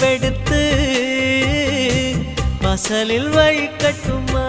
பறிப்பெடுத்து மசலில் வழி கட்டுமா